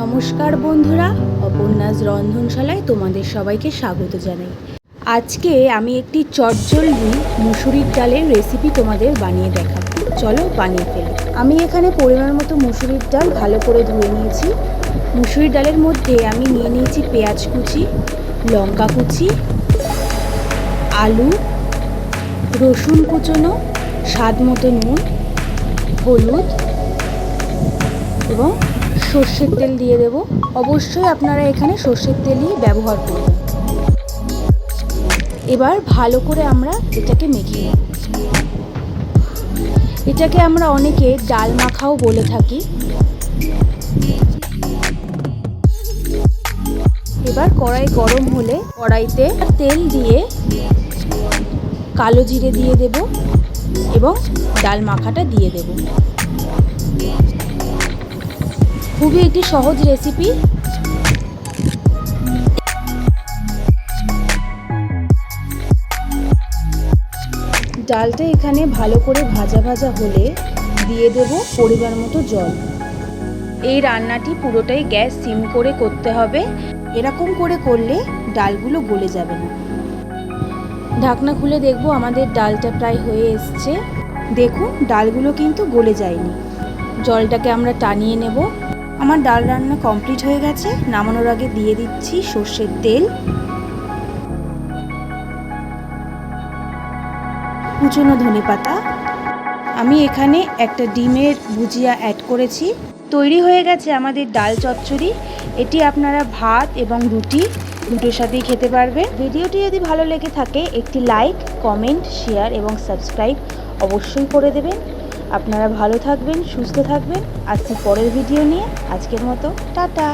নমস্কার বন্ধুরা, অপর্ণাস রন্ধনশালায় তোমাদের সবাইকে স্বাগত জানাই। আজকে আমি একটি চটজলদি মুসুরির ডালের রেসিপি তোমাদের বানিয়ে দেখাবো। চলো বানিয়ে ফেলি। আমি এখানে পরিমাণ মতো মুসুরির ডাল ভালো করে ধুয়ে নিয়েছি। মুসুরির ডালের মধ্যে আমি নিয়ে নিয়েছি পেঁয়াজ কুচি, লঙ্কা কুচি, আলু, রসুন কুচনো, স্বাদ মতো নুন, হলুদ এবং সর্ষের তেল দিয়ে দেব। অবশ্যই আপনারা এখানে সর্ষের তেলই ব্যবহার করবেন এবার ভালো করে আমরা এটাকে মেখে নেব এটাকে আমরা অনেকে ডাল মাখাও বলে থাকি। এবার কড়াই গরম হলে কড়াইতে তেল দিয়ে কালো জিরে দিয়ে দেব এবং ডাল মাখাটা দিয়ে দেব। খুবই একটি সহজ রেসিপি ডালটা এখানে ভালো করে ভাজা ভাজা হলে দিয়ে দেব পরিমাণ মতো জল। এই রান্নাটি পুরোটাই গ্যাস সিম করে করতে হবে। এরকম করে করলে ডালগুলো গলে যাবে না। ঢাকনা খুলে দেখব আমাদের ডালটা প্রায় হয়ে এসছে। দেখুন, ডালগুলো কিন্তু গলে যায়নি। জলটাকে আমরা টানিয়ে নেব। আমার ডাল রান্না কমপ্লিট হয়ে গেছে। নামানোর আগে দিয়ে দিচ্ছি সর্ষের তেল। কুচনো ধনে পাতা। আমি এখানে একটা ডিমের ভুজিয়া অ্যাড করেছি। তৈরি হয়ে গেছে আমাদের ডাল চচ্চড়ি। এটি আপনারা ভাত এবং রুটি দুটোর সাথেই খেতে পারবেন। ভিডিওটি যদি ভালো লেগে থাকে, একটি লাইক কমেন্ট শেয়ার এবং সাবস্ক্রাইব অবশ্যই করে দেবেন। আপনারা ভালো থাকবেন সুস্থ থাকবেন। আজকে পরের ভিডিও নিয়ে আজকের মতো টাটা।